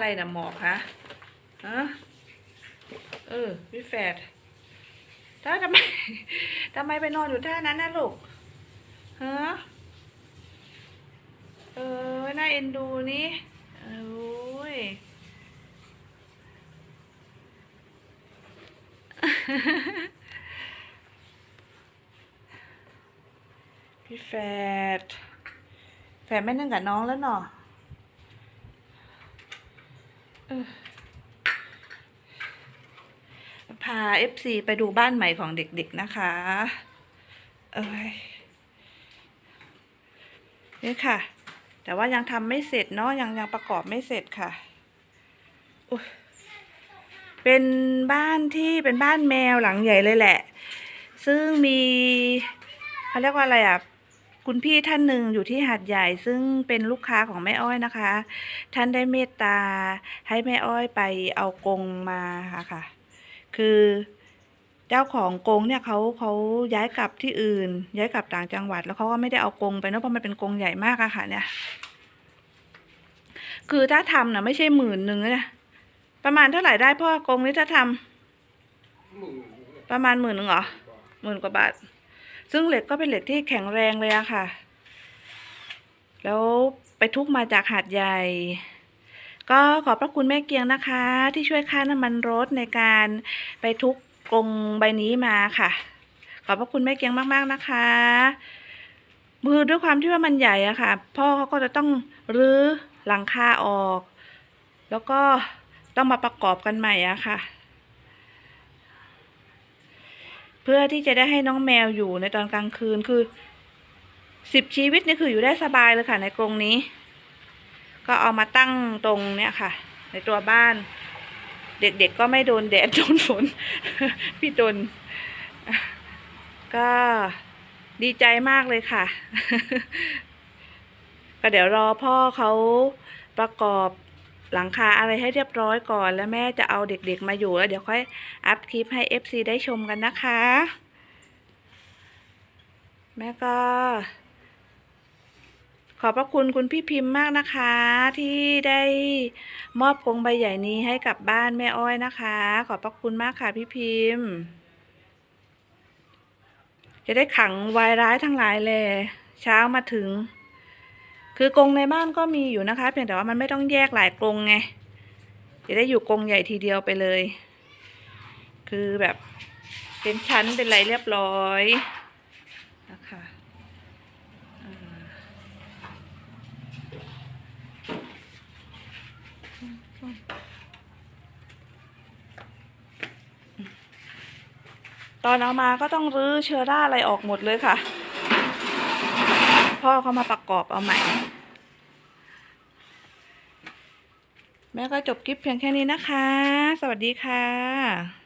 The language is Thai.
อะไรนะหมอกคะฮะเออพี่แฝดถ้าทำไมทำไมไปนอนอยู่ท่านั้นนะลูกฮะเออน่าเอ็นดูนี่โอ้ยพี่แฝดแฝดไม่นั่งกับน้องแล้วเนาะ พาเอฟซีไปดูบ้านใหม่ของเด็กๆนะคะ เอ้ยนี่ค่ะ แต่ว่ายังทำไม่เสร็จเนาะยังยังประกอบไม่เสร็จค่ะ เป็นบ้านที่เป็นบ้านแมวหลังใหญ่เลยแหละ ซึ่งมีเขาเรียกว่าอะไรอะ คุณพี่ท่านหนึ่งอยู่ที่หาดใหญ่ซึ่งเป็นลูกค้าของแม่อ้อยนะคะ ท่านได้เมตตาให้แม่อ้อยไปเอากรงมาค่ะค่ะ คือเจ้าของกรงเนี่ยเขาเขาย้ายกลับที่อื่น ย้ายกลับต่างจังหวัด แล้วเขาก็ไม่ได้เอากรงไปเนอะเพราะมันเป็นกรงใหญ่มากอะค่ะ เนี่ย คือถ้าทำนะไม่ใช่หมื่นหนึ่งนะประมาณเท่าไหร่ได้พ่อกรงนี้ถ้าทำประมาณหมื่นหนึ่งเหรอหมื่นกว่าบาท ซึ่งเหล็กก็เป็นเหล็กที่แข็งแรงเลยอะค่ะ แล้วไปทุกมาจากหาดใหญ่ ก็ขอบพระคุณแม่เกียงนะคะ ที่ช่วยค่าน้ำมันรถในการไปทุกกรงใบนี้มาค่ะ ขอบพระคุณแม่เกียงมากๆนะคะ มือด้วยความที่ว่ามันใหญ่อะค่ะ พ่อเขาก็จะต้องรื้อหลังคาออก แล้วก็ต้องมาประกอบกันใหม่อะค่ะ เพื่อที่จะได้ให้น้องแมวอยู่ในตอนกลางคืนคือสิบชีวิตนี่คืออยู่ได้สบายเลยค่ะ ในกรงนี้ ก็เอามาตั้งตรงเนี่ยค่ะ ในตัวบ้าน เด็กๆก็ไม่โดนแดดโดนฝน พี่ตนก็ดีใจมากเลยค่ะ ก็เดี๋ยวรอพ่อเขาประกอบ หลังคาอะไรให้เรียบร้อยก่อน แล้วแม่จะเอาเด็กๆมาอยู่แล้วเดี๋ยวค่อยอัพคลิปให้ FC ได้ชมกันนะคะ แม่ก็ ขอบพระคุณคุณพี่พิมพ์มากนะคะ ที่ได้มอบกงใบใหญ่นี้ให้กับบ้านแม่อ้อยนะคะ ขอบพระคุณมากค่ะพี่พิมพ์ จะได้ขังวายร้ายทั้งหลายเลย เช้ามาถึง คือกรงในบ้านก็มีอยู่นะคะ เพียงแต่ว่ามันไม่ต้องแยกหลายกรงไงจะได้อยู่กรงใหญ่ทีเดียวไปเลย คือแบบเป็นชั้นเป็นไรเรียบร้อยนะคะตอนเอามาก็ต้องรื้อเชื้อราอะไรออกหมดเลยค่ะ พ่อเขามาประกอบเอาใหม่ แม่ก็จบคลิปเพียงแค่นี้นะคะ สวัสดีค่ะ